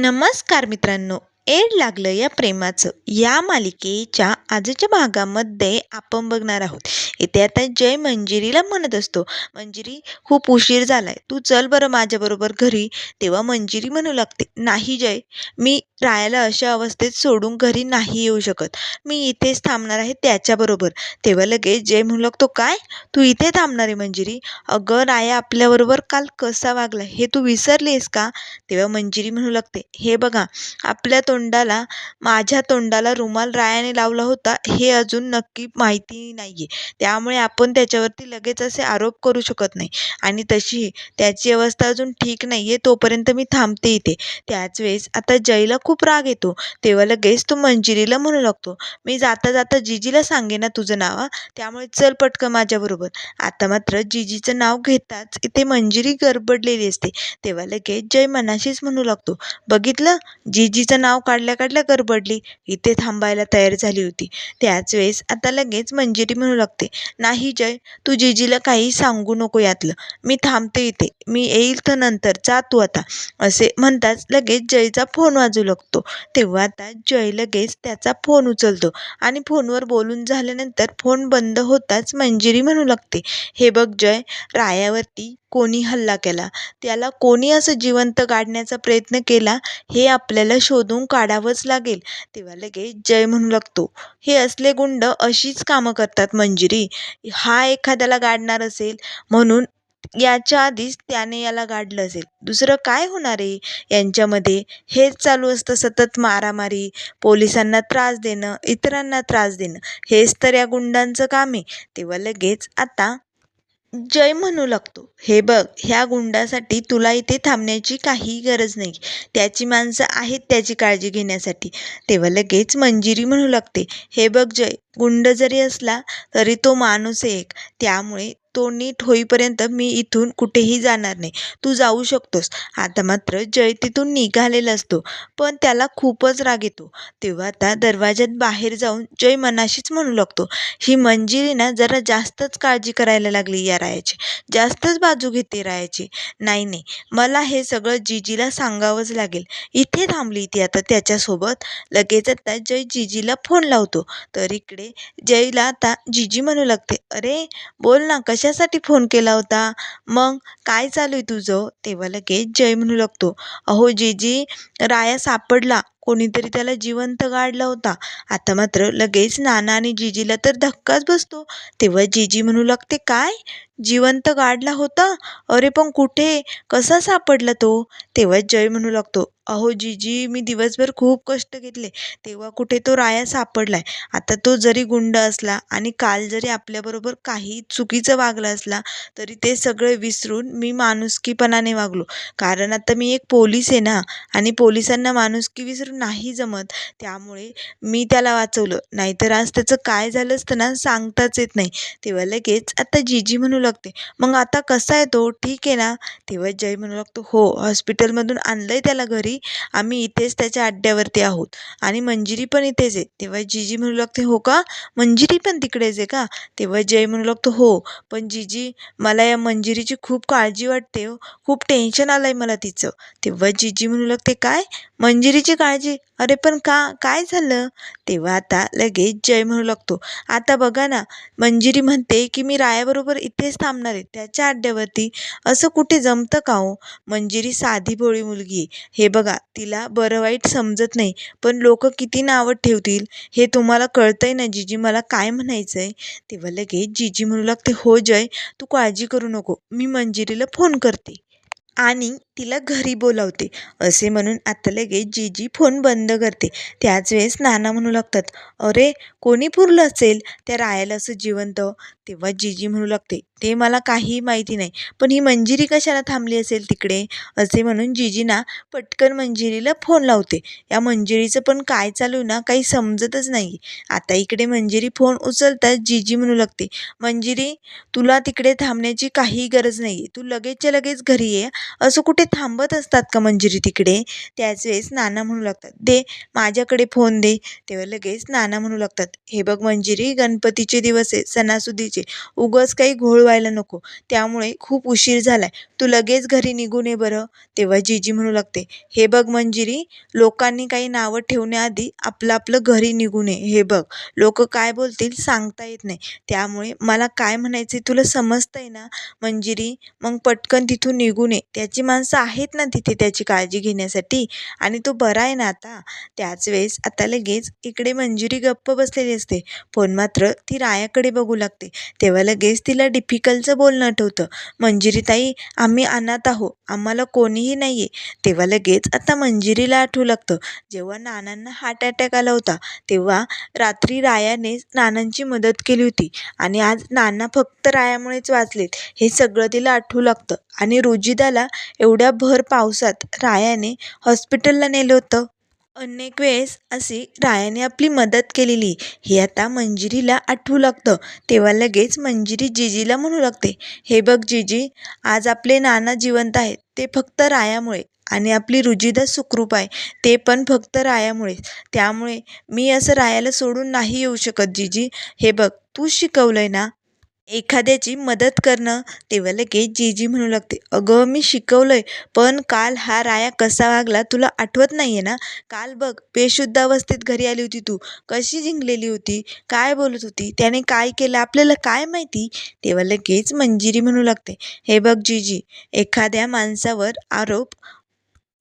नमस्कार मित्रांनो एड लागलं या प्रेमाचं. या मालिकेच्या आजच्या भागामध्ये आपण बघणार आहोत. इथे आता जय मंजिरीला म्हणत असतो. मंजिरी खूप उशीर झालाय. तू चल बरं माझ्याबरोबर घरी. तेव्हा मंजिरी म्हणू लागते नाही जय मी रायाला अशा अवस्थेत सोडून घरी नाही येऊ शकत. मी इथेच थांबणार आहे त्याच्याबरोबर. तेव्हा लगेच जय म्हणू लागतो काय? तू इथे थांबणार आहे मंजिरी? अगं राया आपल्याबरोबर काल कसा वागला? हे तू विसरलीस का? तेव्हा मंजिरी म्हणू लागते हे बघा आपल्या तोंडाला माझ्या तोंडाला रुमाल रायाने लावला होता हे अजून नक्की माहिती नाही आहे त्यामुळे आपण त्याच्यावरती लगेच असे आरोप करू शकत नाही. आणि तशी त्याची अवस्था अजून ठीक नाही आहे तोपर्यंत मी थांबते इथे. त्याच वेळेस आता जयला खूप राग येतो. तेव्हा लगेच तो मंजिरीला म्हणू लागतो मी जाता जाता जिजीला सांगेन ना तुझं नाव हा. त्यामुळे चल पटकन माझ्याबरोबर. आता मात्र जिजीचं नाव घेताच इथे मंजिरी गडबडलेली असते. तेव्हा लगेच जय मनाशीच म्हणू लागतो बघितलं? जिजीचं नाव काढल्या काढल्या गडबडली इथे थांबायला तयार झाली होती. त्याच वेळेस आता लगेच मंजिरी म्हणू लागते नाही जय तू जिजीला काही सांगू नको यातलं. मी थांबते इथे. मी येईल तर नंतर. जा तू आता. असे म्हणताच लगेच जयचा फोन वाजू लागतो. तेव्हा आता जय लगेच त्याचा फोन उचलतो. आणि फोनवर बोलून झाल्यानंतर फोन बंद होताच मंजिरी म्हणू लागते. हे बघ जय रायावरती कोणी हल्ला केला? त्याला कोणी असं जिवंत काढण्याचा प्रयत्न केला? हे आपल्याला शोधून काढावंच लागेल. तेव्हा लगेच जय म्हणू लागतो हे असले गुंड अशीच कामं करतात मंजिरी. हा एखाद्याला गाडणार असेल म्हणून याच्या आधीच त्याने याला गाडलं असेल. दुसरं काय होणार आहे यांच्यामध्ये? हेच चालू असतं सतत मारामारी पोलिसांना त्रास देणं इतरांना त्रास देणं. हेच तर या गुंडांचं काम आहे. तेव्हा लगेच आता जय म्हणू लागतो. हे बघ ह्या गुंडासाठी तुला इथे थांबण्याची काही गरज नाही. त्याची माणसं आहेत त्याची काळजी घेण्यासाठी. तेव्हा लगेच मंजिरी म्हणू लागते. हे बघ जय गुंड जरी असला तरी तो माणूस एक. त्यामुळे तो नीट होईपर्यंत मी इथून कुठेही जाणार नाही. तू जाऊ शकतोस. आता मात्र जय तिथून निघालेला असतो. पण त्याला खूपच राग येतो. तेव्हा आता दरवाज्यात बाहेर जाऊन जय मनाशीच म्हणू लागतो. ही मंजिरी ना जरा जास्तच काळजी करायला लागली या रायाची. जास्तच बाजू घेते रायाची. नाही नाही. मला हे सगळं जिजीला सांगावंच लागेल. इथे थांबली ती आता त्याच्यासोबत. लगेच आता जय जिजीला फोन लावतो. तर इकडे जयला आता जिजी म्हणू लागते. अरे बोल ना कशा कशासाठी फोन केला होता? मग काय चालू आहे तुझं? तेव्हा लगेच जय म्हणू लागतो. अहो जिजी राया सापडला. कोणीतरी त्याला जिवंत गाडला होता. आता मात्र लगेच नाना आणि जिजीला तर धक्काच बसतो. तेव्हा जिजी म्हणू लागते काय? जिवंत गाडला होता? अरे पण कुठे? कसा सापडला तो? तेव्हा जय म्हणू लागतो अहो जिजी मी दिवसभर खूप कष्ट घेतले. तेव्हा कुठे तो राया सापडलाय? आता तो जरी गुंड असला आणि काल जरी आपल्याबरोबर काही चुकीचं वागला असला तरी ते सगळे विसरून मी माणुसकीपणाने वागलो. कारण आता मी एक पोलीस आहे ना? आणि पोलिसांना माणुसकी विसरून नाही जमत. त्यामुळे मी त्याला वाचवलं. नाहीतर आज त्याचं काय झालं असतं ना सांगताच येत नाही. तेव्हा लगेच आता जीजी म्हणू लागते. मग आता कसा आहे तो? ठीक आहे ना? तेव्हा जय म्हणू लागतो हो हॉस्पिटलमधून आणलं आहे त्याला घरी. आम्ही इथेच त्याच्या अड्ड्यावरती आहोत. आणि मंजिरी पण इथेच आहे. तेव्हा जीजी म्हणू लागते हो का? मंजिरी पण तिकडेच आहे का? तेव्हा जय म्हणू लागतो हो पण जिजी मला या मंजिरीची खूप काळजी वाटते हो. खूप टेन्शन आलं आहे मला तिचं. तेव्हा जीजी म्हणू लागते काय? मंजिरीची काळजी. अरे पण का काय झालं? तेव्हा आता लगेच जय म्हणू लागतो. आता बघा ना मंजिरी म्हणते की मी रायाबरोबर इथेच थांबणार आहे. त्याच्या अड्ड्यावरती असं कुठे जमतं का हो? मंजिरी साधी भोळी मुलगी आहे. हे बघा तिला बरं वाईट समजत नाही पण लोक किती नावं ठेवतील हे तुम्हाला कळतंय ना जिजी? मला काय म्हणायचं आहे तेव्हा लगेच जिजी म्हणू लागते हो जय तू काळजी करू नको. मी मंजिरीला फोन करते. आणि तिला घरी बोलावते. असे म्हणून आता लगेच जीजी फोन बंद करते. त्याच वेळेस नाना म्हणू लागतात अरे कोणी पुरलं असेल? त्या रायाला असं जिवंत? तेव्हा जीजी म्हणू लागते ते मला काही माहिती नाही. पण ही मंजिरी कशाला थांबली असेल तिकडे? असे म्हणून जिजीना पटकन मंजिरीला फोन लावते. या मंजिरीचं पण काय चालू ना काही समजतच नाही. आता इकडे मंजिरी फोन उचलताच जिजी म्हणू लागते मंजिरी तुला तिकडे थांबण्याची काही गरज नाही. आहे तू लगेचच्या लगेच घरी ये. असं कुठे थांबत असतात का मंजिरी तिकडे? त्याच वेळेस नाना म्हणू लागतात दे माझ्याकडे फोन दे. तेव्हा लगेच नाना म्हणू लागतात हे बघ मंजिरी गणपतीचे दिवस आहे सणासुदीचे. उगस काही घोळ व्हायला नको. त्यामुळे खूप उशीर झालाय. तू लगेच घरी निघून ये बरं. तेव्हा जीजी म्हणू लागते हे बघ मंजिरी लोकांनी काही नावं ठेवण्याआधी आपलं आपलं घरी निघू नये. हे बघ लोक काय बोलतील सांगता येत नाही. त्यामुळे मला काय म्हणायचे तुला समजतंय ना? मंजिरी मग पटकन तिथून निघून ये त्याची माणसं आहेत ना तिथे त्याची काळजी घेण्यासाठी. आणि तो बरा आहे ना आता? त्याच वेळेस आता लगेच इकडे मंजिरी गप्प बसलेली असते. पण मात्र ती रायाकडे बघू लागते. तेव्हा लगेच तिला डिफिकल्टचं बोलणं आठवतं मंजिरीताई आम्ही अनाथ आहो आम्हाला कोणीही नाही आहे तेव्हा लगेच आता मंजिरीला आठवू लागतं. जेव्हा नानांना हार्ट अटॅक आला होता तेव्हा रात्री रायाने नानांची मदत केली होती. आणि आज नाना फक्त रायामुळेच वाचलेत. हे सगळं तिला आठवू लागतं. आणि रुजिदाला एवढ्या भर पावसात रायाने हॉस्पिटलला नेलं होतं. अनेक वेळेस अशी रायाने आपली मदत केलेली. हे आता मंजिरीला आठवू लागतं. तेव्हा लगेच मंजिरी जिजीला म्हणू लागते हे बघ जिजी आज आपले नाना जिवंत आहेत. ते फक्त रायामुळे आणि आपली रुजिदा सुखरूप आहे. ते पण फक्त रायामुळे. त्यामुळे मी असं रायाला सोडून नाही येऊ शकत जिजी. हे बघ तू आहे ना एखाद्याची मदत करणं तेव्हा लगेच जीजी म्हणू लागते अगं मी शिकवलंय पण काल हा राया कसा वागला तुला आठवत नाही आहे ना? काल बघ बेशुद्ध अवस्थेत घरी आली होती तू. कशी जिंकलेली होती? काय बोलत होती? त्याने काय केलं? आपल्याला काय माहिती? तेव्हा लगेच मंजिरी म्हणू लागते हे बघ जीजी एखाद्या माणसावर आरोप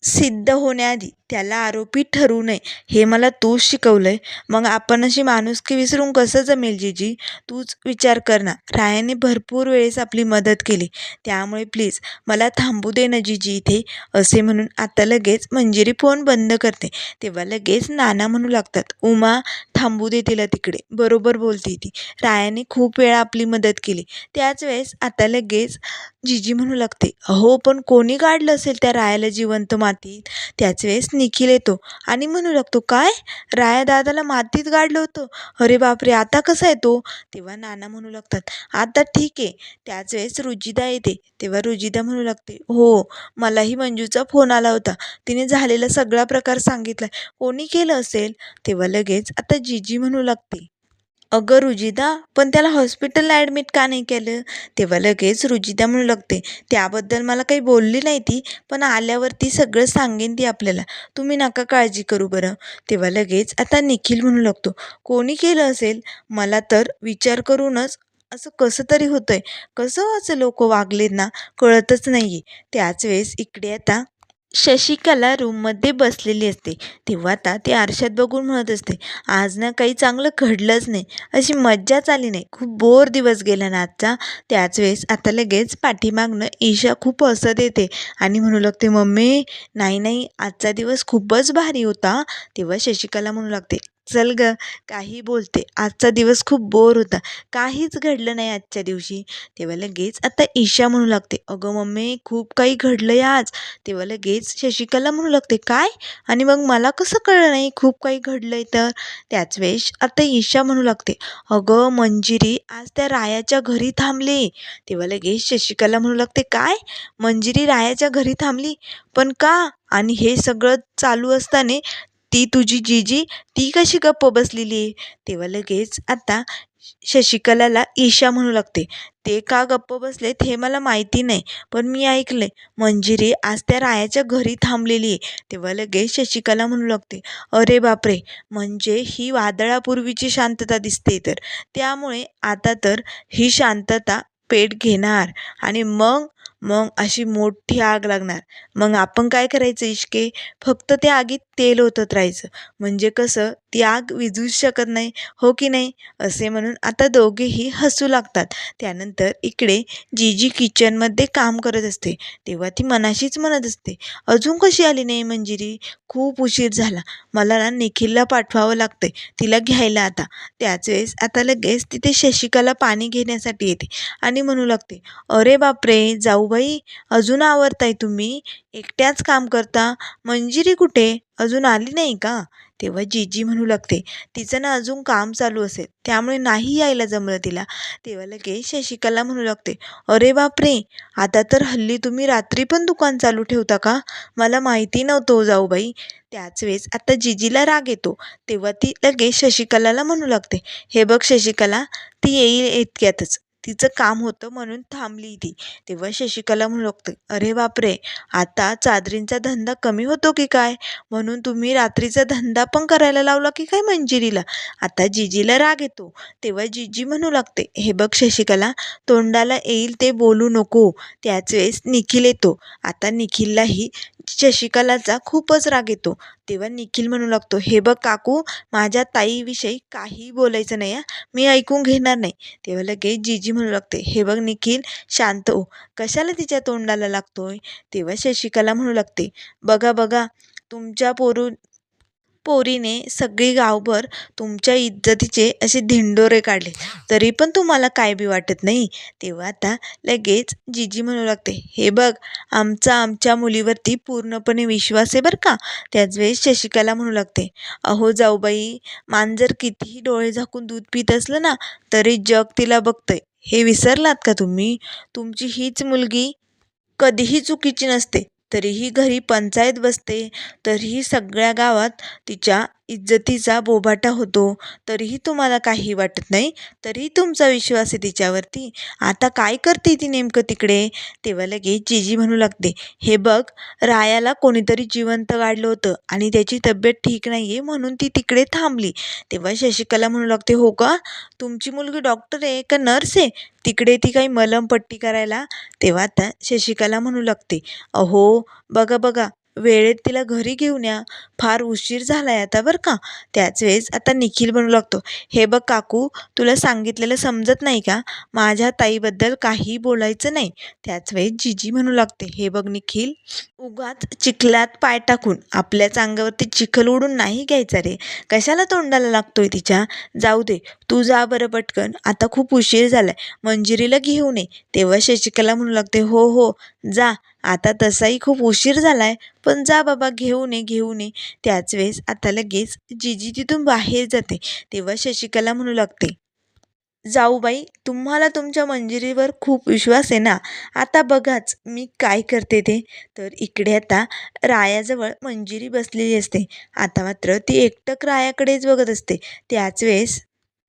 सिद्ध होण्याआधी त्याला आरोपी ठरू नये. हे मला तूच शिकवलंय. मग आपण अशी माणुसकी विसरून कसं जमेल जीजी? तूच विचार कर ना. रायाने भरपूर वेळेस आपली मदत केली. त्यामुळे प्लीज मला थांबू दे ना जीजी इथे. असे म्हणून आता लगेच मंजिरी फोन बंद करते. तेव्हा लगेच नाना म्हणू लागतात उमा थांबू दे तिला तिकडे. बरोबर बोलते ती. रायाने खूप वेळा आपली मदत केली. त्याच वेळेस आता लगेच जीजी म्हणू लागते अहो पण कोणी काढलं असेल त्या रायाला जिवंत मातीत? त्याच वेळेस निखिल येतो आणि म्हणू लागतो काय? राया दादाला मातीत गाडलं होतं. अरे बापरे आता कसा येतो? तेव्हा नाना म्हणू लागतात आता ठीक आहे त्याच वेळेस रुजिदा येते. तेव्हा रुजिदा म्हणू लागते हो मलाही मंजूचा फोन आला होता. तिने झालेला सगळा प्रकार सांगितला कोणी केलं असेल? तेव्हा लगेच आता जीजी म्हणू लागते अगं रुजिदा पण त्याला हॉस्पिटलला ॲडमिट का नाही केलं? तेव्हा लगेच रुजिदा म्हणू लागते त्याबद्दल मला काही बोलली नाही ती पण आल्यावरती सगळं सांगेन ती आपल्याला. तुम्ही नका काळजी करू बरं. तेव्हा लगेच आता निखिल म्हणू लागतो कोणी केलं असेल? मला तर विचार करूनच असं कसं तरी होतं आहे कसं असं लोक वागले ना? कळतच नाही आहे त्याच वेळेस इकडे आता शशिकला रूममध्ये बसलेली असते. तेव्हा आता ती आरशात बघून म्हणत असते आज ना काही चांगलं घडलंच नाही. अशी मज्जाच आली नाही. खूप बोर दिवस गेला ना आजचा. त्याच वेळेस आता लगेच पाठीमागनं ईशा खूप हसत येते आणि म्हणू लागते मम्मी नाही नाही आजचा दिवस खूपच भारी होता. तेव्हा शशिकला म्हणू लागते चल ग काही बोलते. आजचा दिवस खूप बोर होता. काहीच घडलं नाही आजच्या दिवशी. तेव्हा लगेच आता ईशा म्हणू लागते. अगं मम्मी खूप काही घडलं आज. तेव्हा लगेच शशिकला म्हणू लागते. काय? आणि मग मला कसं कळलं नाही खूप काही घडलं आहे तर? त्याच वेळेस आता ईशा म्हणू लागते. अगं मंजिरी आज त्या रायाच्या घरी थांबली. तेव्हा लगेच शशिकला म्हणू लागते. काय? मंजिरी रायाच्या घरी थांबली? पण का? आणि हे सगळं चालू असताना ती तुझी जीजी ती कशी गप्प बसलेली? आहे तेव्हा लगेच आता शशिकलाला ईशा म्हणू लागते. ते का गप्प बसलेत हे मला माहिती नाही पण मी ऐकलंय. म्हणजे मंजिरी आज त्या रायाच्या घरी थांबलेली आहे. तेव्हा लगेच शशिकला म्हणू लागते अरे बापरे म्हणजे ही वादळापूर्वीची शांतता दिसते तर? त्यामुळे आता तर ही शांतता पेट घेणार. आणि मग मग अशी मोठी आग लागणार. मग आपण काय करायचं इशके? फक्त त्या आगीत तेल ओतत राहायचं. म्हणजे कसं? ती आग विझूच शकत नाही. हो की नाही? असे म्हणून आता दोघेही हसू लागतात. त्यानंतर इकडे जीजी किचनमध्ये काम करत असते. तेव्हा ती मनाशीच म्हणत असते अजून कशी आली नाही मंजिरी? खूप उशीर झाला. मला ना निखिलला पाठवावं लागतंय. तिला घ्यायला आता. त्याच वेळेस आता लगेच तिथे शशिकाला पाणी घेण्यासाठी येते आणि म्हणू लागते अरे बापरे! जाऊ जाऊबाई अजून आवरताय तुम्ही? एकट्याच काम करता? मंजिरी कुठे? अजून आली नाही का? तेव्हा जीजी म्हणू लागते तिचं ना अजून काम चालू असेल त्यामुळे नाही यायला जमलं तिला. तेव्हा लगेच शशिकला म्हणू लागते अरे बापरे आता तर हल्ली तुम्ही रात्री पण दुकान चालू ठेवता का? मला माहिती नव्हतं हो जाऊबाई त्याच वेळेस आता जीजीला राग येतो तेव्हा ती लगेच शशिकलाला म्हणू लागते हे बघ शशिकला ती येईल इतक्यातच. तिचं काम होतं म्हणून थांबली ती. तेव्हा शशिकला म्हणू लागते अरे बापरे आता चादरींचा धंदा कमी होतो की काय? म्हणून तुम्ही रात्रीचा धंदा पण करायला लावला की काय मंजिरीला? आता जिजीला राग येतो. तेव्हा जिजी म्हणू लागते हे बघ शशिकला तोंडाला येईल ते बोलू नको. त्याच वेळेस निखिल येतो. आता निखिललाही शशिकलाचा खूपच राग येतो. तेव्हा निखिल म्हणू लागतो हे बघ काकू माझ्या ताईविषयी काही बोलायचं नाही मी ऐकून घेणार नाही. तेव्हा लगेच जीजी म्हणू लागते हे बघ निखिल शांत हो. कशाला तिच्या तोंडाला लागतोय? तेव्हा शशिकला म्हणू लागते बघा बघा तुमच्या पोरू पोरीने सगळी गावभर तुमच्या इज्जतीचे असे धिंडोरे काढले. तरी पण तुम्हाला काय बी वाटत नाही. तेव्हा आता लगेच जीजी म्हणू लागते हे बघ आमचा आमच्या मुलीवरती पूर्णपणे विश्वास आहे बरं का? त्याच वेळेस शशिकला म्हणू लागते अहो जाऊबाई मांजर कितीही डोळे झाकून दूध पित असलं ना तरी जग तिला बघतंय. हे विसरलात का तुम्ही? तुमची हीच मुलगी कधीही चुकीची नसते. तरीही घरी पंचायत बसते तरीही सगळ्या गावात तिच्या इज्जतीचा बोभाटा होतो तरीही तुम्हाला काही वाटत नाही तरीही तुमचा विश्वास आहे तिच्यावरती. आता काय करते ती नेमकं तिकडे? तेव्हा लगेच जीजी म्हणू लागते हे बघ रायाला कोणीतरी जिवंत गाडलं होतं आणि त्याची तब्येत ठीक नाही आहे म्हणून ती तिकडे थांबली. तेव्हा शशिकला म्हणू लागते हो का? तुमची मुलगी डॉक्टर आहे का नर्स आहे? तिकडे ती काही मलमपट्टी करायला? तेव्हा आता शशिकला म्हणू लागते अहो बघा बघा वेळेत तिला घरी घेऊन या. फार उशीर झाला आहे आता बरं का? त्याच वेळेस आता निखिल म्हणू लागतो. हे बघ काकू तुला सांगितलेलं समजत नाही का? माझ्या ताईबद्दल काही बोलायचं नाही. त्याच वेळेस जीजी म्हणू लागते. हे बघ निखिल उगाच चिखलात पाय टाकून आपल्याच अंगावरती चिखल उडून नाही घ्यायचा रे. कशाला तोंडाला लागतोय तिच्या? जाऊ दे तू जा बरं पटकन. आता खूप उशीर झालाय. मंजिरीला घेऊन ये. तेव्हा शशिकला म्हणू लागते हो हो जा. आता तसाही खूप उशीर झाला आहे पण जा बाबा घेऊन ये घेऊन ये त्याच वेळेस आता लगेच जीजी तिथून बाहेर जाते. तेव्हा शशिकला म्हणू लागते जाऊबाई तुम्हाला तुमच्या मंजिरीवर खूप विश्वास आहे ना? आता बघाच मी काय करते ते. तर इकडे आता रायाजवळ मंजिरी बसलेली असते. आता मात्र ती एकटक रायाकडेच बघत असते. त्याच वेळेस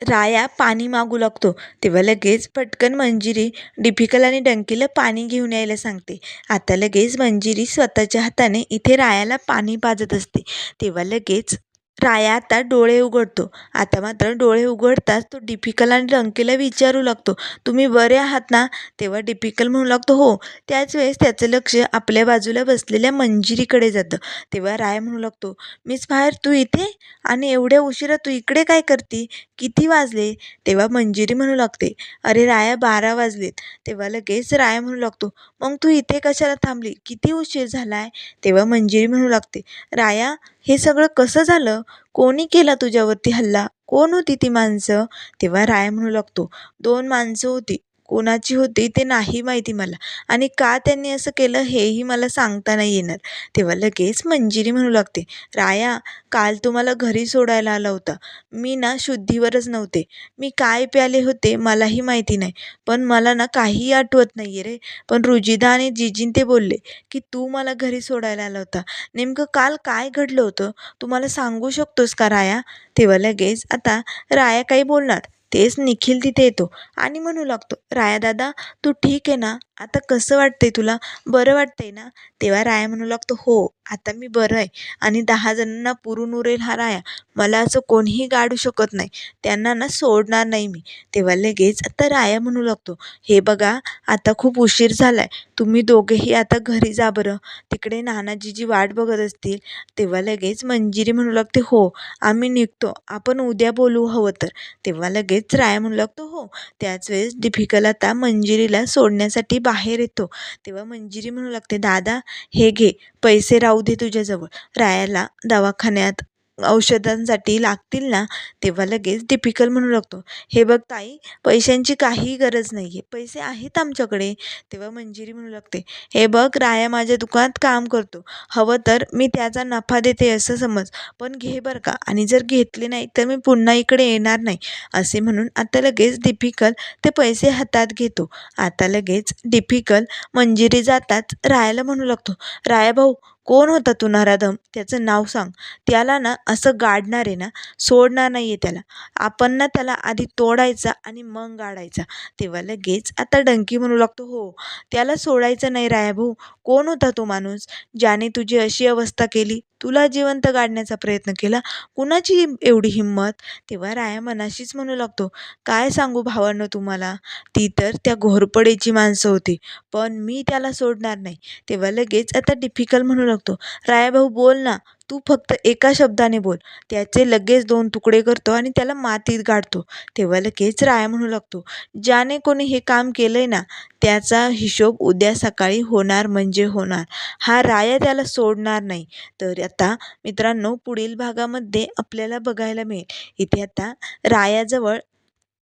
राया पाणी मागू लागतो. तेव्हा लगेच पटकन मंजिरी डिफिकल आणि डंकीला पाणी घेऊन यायला सांगते. आता लगेच मंजिरी स्वतःच्या हाताने इथे रायाला पाणी पाजत असते. तेव्हा लगेच राया आता डोळे उघडतो. आता मात्र डोळे उघडताच तो डिफिकल आणि रंकीला विचारू लागतो. तुम्ही बरे आहात ना? तेव्हा डिफिकल म्हणू लागतो हो. त्याच वेळेस त्याचं लक्ष आपल्या बाजूला बसलेल्या मंजिरीकडे जातं. तेव्हा राय म्हणू लागतो मीच बाहेर तू इथे? आणि एवढ्या उशिरा तू इकडे काय करती? किती वाजले? तेव्हा मंजिरी म्हणू लागते अरे राया बारा वाजलेत. तेव्हा लगेच राया म्हणू लागतो मग तू इथे कशाला थांबली? किती उशीर झाला आहे तेव्हा मंजिरी म्हणू लागते राया हे सगळं कसं झालं? कोणी केला तुझ्यावरती हल्ला? कोण होती ती माणसं? तेव्हा राय म्हणू लागतो. दोन माणसं होती. कोणाची होती ते नाही माहिती मला. आणि का त्यांनी असं केलं हेही मला सांगता नाही येणार. तेव्हा लगेच मंजिरी म्हणू लागते राया काल तुम्हाला घरी सोडायला आला होता. मी ना शुद्धीवरच नव्हते. मी काय प्याले होते मलाही माहिती नाही. पण मला ना काही आठवत नाही आहे रे. पण रुजिदा आणि जिजीन ते बोलले की तू मला घरी सोडायला आला होता. नेमकं काल काय घडलं होतं? तू मला सांगू शकतोस का राया? तेव्हा लगेच आता राया काही बोलणार. तेच निखिल तिथे येतो आणि म्हणू लागतो राया दादा तू ठीक आहे ना? आता कसं वाटतं आहे तुला? बरं वाटतं आहे ना? तेव्हा राया म्हणू लागतो हो आता मी बरं आहे. आणि दहा जणांना पुरून उरेल हा राया. मला असं कोणीही गाडू शकत नाही. त्यांना ना सोडणार नाही मी. तेव्हा लगेच आता राया म्हणू लागतो हे बघा आता खूप उशीर झाला आहे तुम्ही दोघेही आता घरी जा बरं. तिकडे नानाजीची वाट बघत असतील. तेव्हा लगेच मंजिरी म्हणू लागते हो आम्ही निघतो. आपण उद्या बोलू हवं तर. तेव्हा लगेच राया म्हणू लागतो हो. त्याच वेळेस डिफिकल आता मंजिरीला सोडण्यासाठी बाहेर येतो. तेव्हा मंजिरी म्हणू लागते दादा हे घे पैसे राहू दे तुझ्याजवळ. रायाला दवाखान्यात औषधांसाठी लागतील ना तेव्हा लगेच डिपिकल म्हणू लागतो. हे बघ ताई पैशांची काही गरज नाही आहे पैसे आहेत आमच्याकडे. तेव्हा मंजिरी म्हणू लागते. हे बघ राया माझ्या दुकानात काम करतो. हवं तर मी त्याचा नफा देते असं समज. पण घे बरं का. आणि जर घेतले नाही तर मी पुन्हा इकडे येणार नाही. असे म्हणून आता लगेच डिफिकल ते पैसे हातात घेतो. आता लगेच डिफिकल मंजिरी जाताच रायाला म्हणू लागतो राया भाऊ कोण होता तू नराधम? त्याचं नाव सांग. त्याला ना असं गाडणार आहे ना सोडणार नाही आहे त्याला. आपण ना त्याला आधी तोडायचा आणि मग गाडायचा. तेव्हा लगेच आता डंकी म्हणू लागतो हो त्याला सोडायचं नाही रायाभाऊ. कोण होता तो माणूस? ज्याने तुझी अशी अवस्था केली. तुला जिवंत गाडण्याचा प्रयत्न केला कुणाची एवढी हिंमत? तेव्हा राया मनाशीच म्हणू लागतो काय सांगू भावांनो तुम्हाला? ती तर त्या घोरपडेची माणसं होती पण मी त्याला सोडणार नाही. तेव्हा लगेच आता डिफिकल्ट म्हणू लागतो राया भाऊ बोल ना तू फक्त एका शब्दाने बोल. त्याचे लगेच दोन तुकडे करतो आणि त्याला मातीत गाडतो. तेव्हा लगेच राया म्हणू लागतो ज्याने कोणी हे काम केलंय ना त्याचा हिशोब उद्या सकाळी होणार म्हणजे होणार. हा राया त्याला सोडणार नाही. तर आता मित्रांनो पुढील भागामध्ये आपल्याला बघायला मिळेल. इथे आता रायाजवळ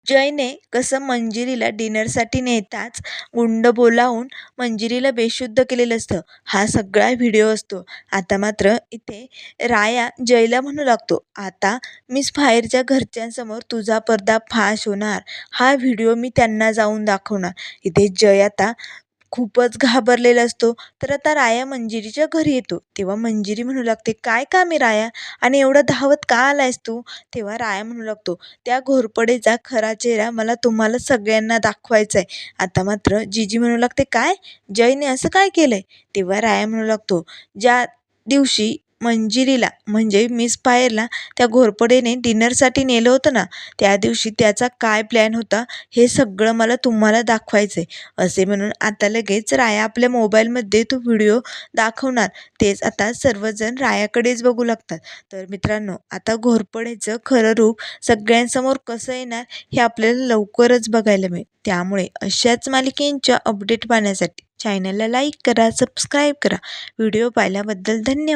जयने कसं मंजिरीला डिनरसाठी नेताच गुंड बोलावून मंजिरीला बेशुद्ध केलेलं असतं. हा सगळा व्हिडिओ असतो. आता मात्र इथे राया जयला म्हणू लागतो आता मिस फायरच्या घरच्यांसमोर तुझा पडदा फाश होणार. हा व्हिडिओ मी त्यांना जाऊन दाखवणार. इथे जय आता खूपच घाबरलेला असतो. तर आता राया मंजिरीच्या घरी येतो. तेव्हा मंजिरी म्हणू लागते काय काम आहे राया? आणि एवढं धावत का आलायस तू? तेव्हा राया म्हणू लागतो त्या घोरपडेचा खरा चेहरा मला तुम्हाला सगळ्यांना दाखवायचा आहे आता मात्र जीजी म्हणू लागते काय? जयने असं काय केलं आहे तेव्हा राया म्हणू लागतो ज्या दिवशी मंजिरीला म्हणजे मिस पायरला त्या घोरपडेने डिनरसाठी नेलं होतं ना त्या दिवशी त्याचा काय प्लॅन होता हे सगळं मला तुम्हाला दाखवायचं आहे असे म्हणून आता लगेच राया आपल्या मोबाईलमध्ये तो व्हिडिओ दाखवणार. तेच आता सर्वजण रायाकडेच बघू लागतात. तर मित्रांनो आता घोरपडेचं खरं रूप सगळ्यांसमोर कसं येणार हे आपल्याला लवकरच बघायला मिळेल. त्यामुळे अशाच मालिकेंच्या अपडेट पाहण्यासाठी चॅनलला लाईक करा सबस्क्राईब करा. व्हिडिओ पाहिल्याबद्दल धन्यवाद.